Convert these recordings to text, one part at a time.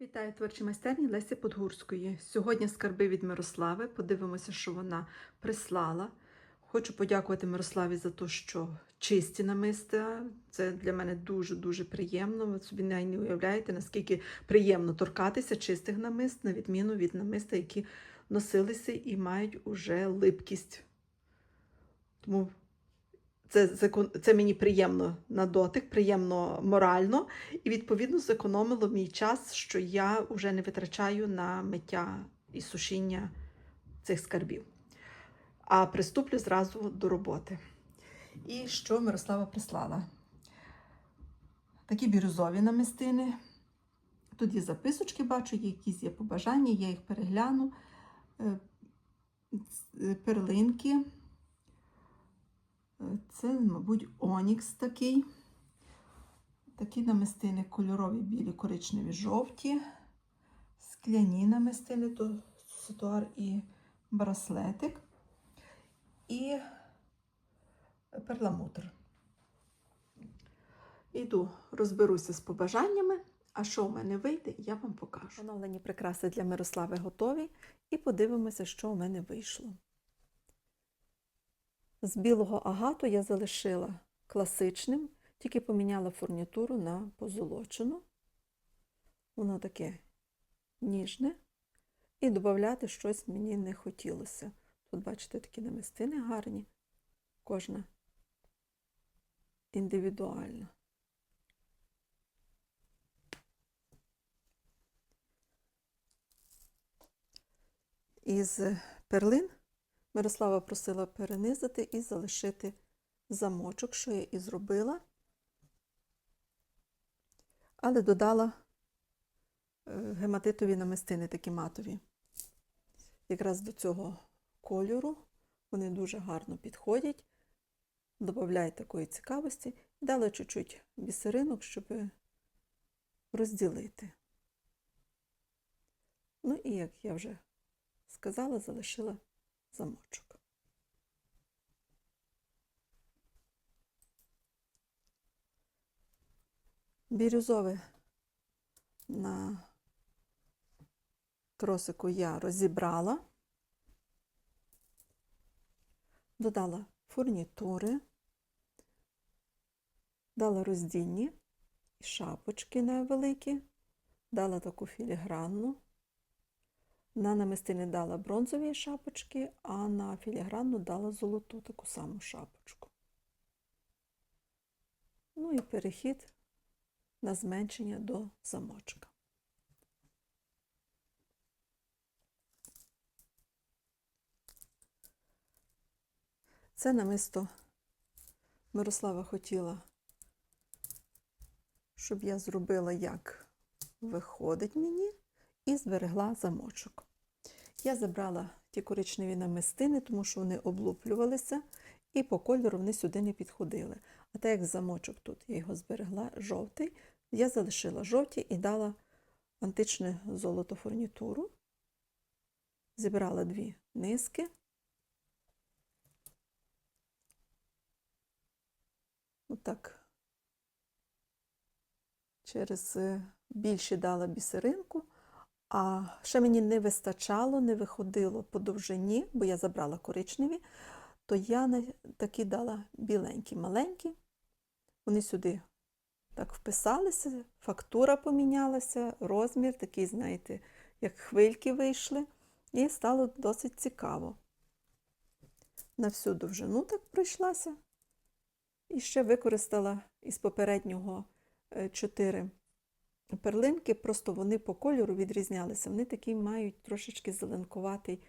Вітаю творчі майстерні Лесі Подгурської. Сьогодні скарби від Мирослави. Подивимося, що вона прислала. Хочу подякувати Мирославі за те, що чисті намиста. Це для мене дуже-дуже приємно. Ви собі не уявляєте, наскільки приємно торкатися чистих намист, на відміну від намиста, які носилися і мають уже липкість. Тому це, це мені приємно на дотик, приємно морально, і відповідно зекономило мій час, що я вже не витрачаю на миття і сушіння цих скарбів. А приступлю зразу до роботи. І що Мирослава прислала? Такі бірюзові намистини. Тут є записочки, бачу, якісь є побажання, я їх перегляну. Е, Перлинки. Це, мабуть, Онікс такий. Такі намистини кольорові, білі, коричневі, жовті. Скляні намистини, то ситуар і браслетик. І перламутр. Іду, розберуся з побажаннями. А що в мене вийде, я вам покажу. Оновлені прикраси для Мирослави готові. І подивимося, що у мене вийшло. З білого агату я залишила класичним, тільки поміняла фурнітуру на позолочену. Воно таке ніжне. І додати щось мені не хотілося. Тут, бачите, такі намистини гарні, кожна індивідуальна. Із перлин Мирослава просила перенизати і залишити замочок, що я і зробила, але додала е, гематитові намистини такі матові. Якраз до цього кольору вони дуже гарно підходять. Додаю такої цікавості. Дала чуть-чуть бісеринок, щоб розділити. Ну і, як я вже сказала, залишила замочок. Бірюзове на тросику я розібрала, додала фурнітури, дала роздільні і шапочки невеликі, дала таку філігранну. На намистини дала бронзові шапочки, а на філігранну дала золоту таку саму шапочку. Ну і перехід на зменшення до замочка. Це намисто Мирослава хотіла, щоб я зробила, як виходить мені і зберегла замочок. Я забрала ті коричневі намистини, тому що вони облуплювалися, і по кольору вони сюди не підходили. А так як замочок тут я його зберегла жовтий, я залишила жовті і дала античне золото фурнітуру. Зібрала дві низки. Отак. Через е, більше дала бісеринку. А ще мені не вистачало, не виходило по довжині, бо я забрала коричневі, то я такі дала біленькі, маленькі. Вони сюди так вписалися, фактура помінялася, розмір такий, знаєте, як хвильки вийшли, і стало досить цікаво. На всю довжину так пройшлася. І ще використала із попереднього 4 перлинки, просто вони по кольору відрізнялися. Вони такі мають трошечки зеленкуватий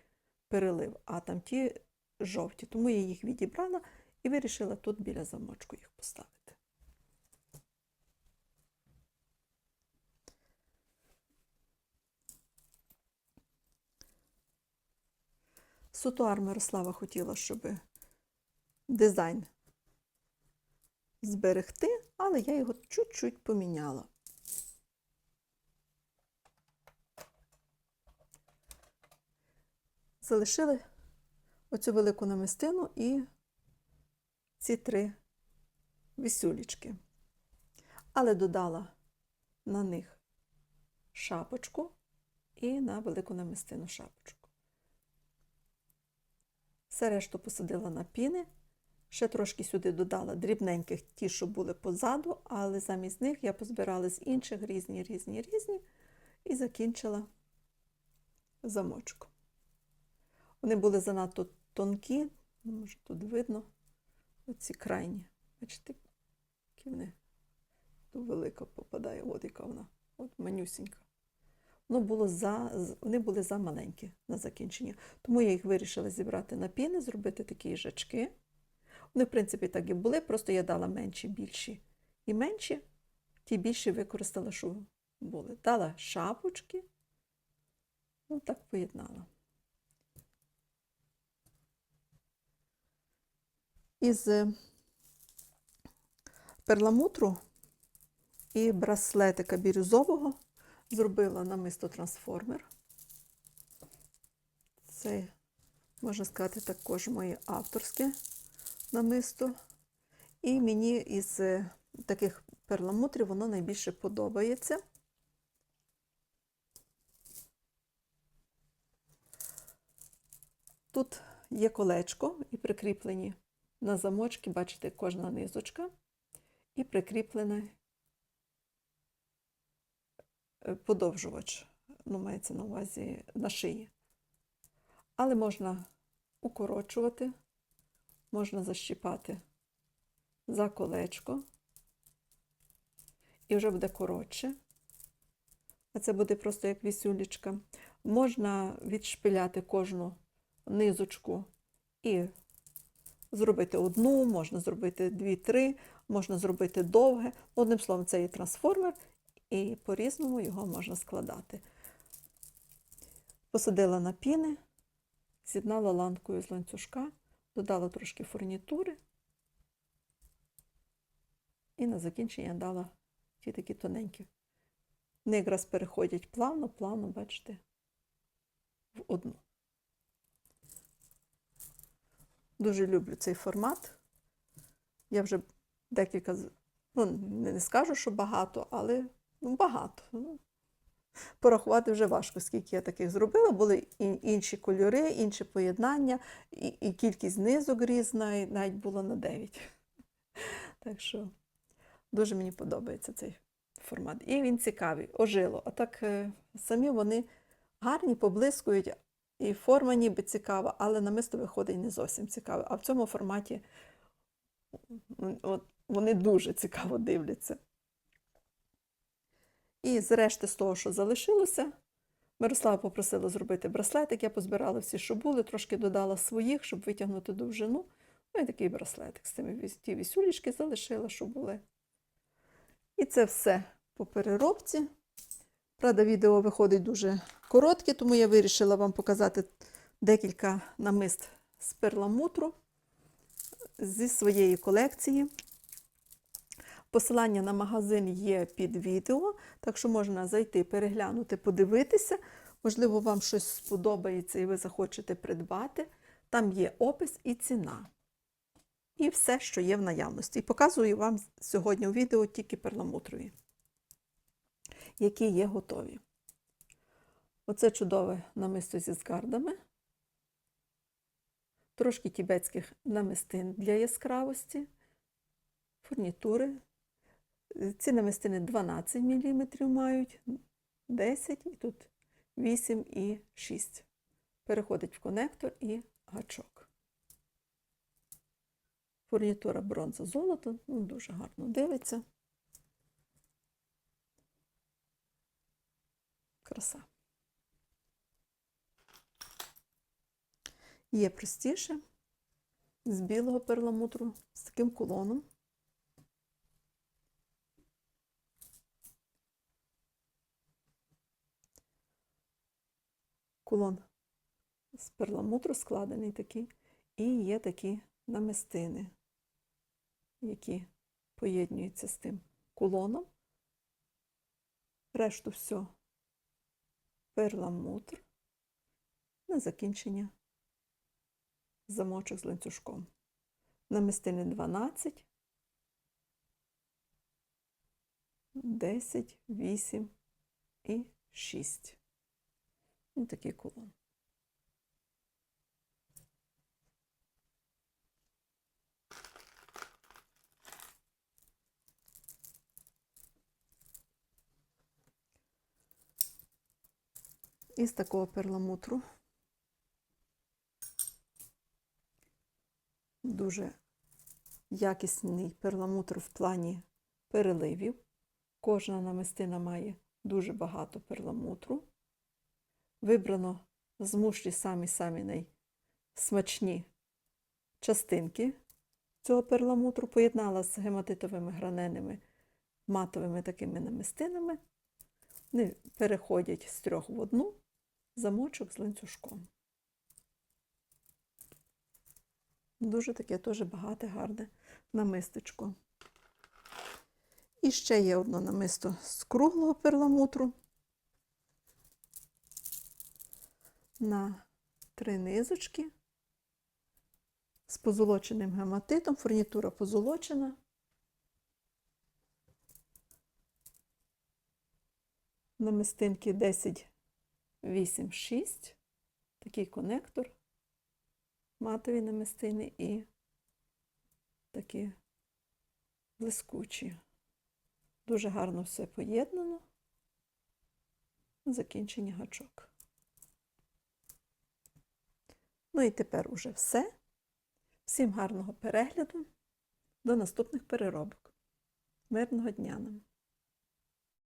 перелив, а там ті жовті. Тому я їх відібрала і вирішила тут біля замочку їх поставити. Сутуар Мирослава хотіла, щоб дизайн зберегти, але я його чуть-чуть поміняла. Залишили оцю велику намистину і ці три вісюлічки. Але додала на них шапочку і на велику намистину шапочку. Все решту посадила на піни. Ще трошки сюди додала дрібненьких ті, що були позаду, але замість них я позбирала з інших різні, різні, різні і закінчила замочку. Вони були занадто тонкі, може тут видно, оці крайні. Бачите, які вони тут велика попадає, от яка вона, от манюсінька. Воно було за, вони були за маленькі на закінчення. Тому я їх вирішила зібрати на піни, зробити такі їжачки. Вони, в принципі, так і були, просто я дала менші, більші і менші, ті більші використала, що були. Дала шапочки, ну так поєднала. Із е, перламутру і браслетика бірюзового зробила намисто трансформер. Це, можна сказати, також моє авторське намисто. І мені із е, таких перламутрів воно найбільше подобається. Тут є колечко і прикріплені на замочки, бачите, кожна низочка, і прикріплений е, подовжувач, ну, мається на увазі на шиї. Але можна укорочувати, можна защіпати за колечко, і вже буде коротше. А це буде просто як вісюлечка. Можна відшпиляти кожну низочку і зробити одну, можна зробити дві-три, можна зробити довге. Одним словом, це є трансформер, і по-різному його можна складати. Посадила на піни, з'єднала ланкою з ланцюжка, додала трошки фурнітури і на закінчення дала ті такі тоненькі. Вони якраз переходять плавно, плавно, бачите, в одну. Дуже люблю цей формат. Я вже декілька, ну, не скажу, що багато, але ну, багато. Ну, порахувати вже важко, скільки я таких зробила. Були інші кольори, інші поєднання, і, і кількість низок різна, і навіть було на 9. Так що дуже мені подобається цей формат. І він цікавий, ожило. А так е, самі вони гарні, поблискують, і форма ніби цікава, але намисто виходить не зовсім цікаве. А в цьому форматі от, вони дуже цікаво дивляться. І з решти з того, що залишилося, Мирослава попросила зробити браслетик. Я позбирала всі, що були, трошки додала своїх, щоб витягнути довжину. Ну і такий браслетик з тими ті вісюлічки залишила, що були. І це все по переробці. Правда, відео виходить дуже коротке, тому я вирішила вам показати декілька намист з перламутру зі своєї колекції. Посилання на магазин є під відео, так що можна зайти, переглянути, подивитися. Можливо, вам щось сподобається і ви захочете придбати. Там є опис і ціна. І все, що є в наявності. І показую вам сьогодні у відео тільки перламутрові, які є готові. Оце чудове намисто зі згардами. Трошки тібетських намистин для яскравості, фурнітури. Ці намистини 12 мм мають, 10 і тут 8 і 6. Переходить в конектор і гачок. Фурнітура бронза золото, ну, дуже гарно дивиться. Є простіше з білого перламутру з таким кулоном. Кулон з перламутру складений такий, і є такі намистини, які поєднуються з тим кулоном. Решту все перламутр на закінчення замочок з ланцюжком. Намистини 12, 10, 8 і 6. Ось такий кулон. Із такого перламутру. Дуже якісний перламутр в плані переливів. Кожна намистина має дуже багато перламутру. Вибрано змушлі самі-самі найсмачні частинки цього перламутру, поєднала з гематитовими граненими матовими такими намистинами. Вони переходять з трьох в одну замочок з ланцюжком. Дуже таке теж багате, гарне намистечко. І ще є одне намисто з круглого перламутру. На три низочки. З позолоченим гематитом, фурнітура позолочена. Намистинки 10, 8, 6, такий конектор, матові намистини і такі блискучі. Дуже гарно все поєднано. Закінчення гачок. Ну і тепер уже все. Всім гарного перегляду. До наступних переробок. Мирного дня нам!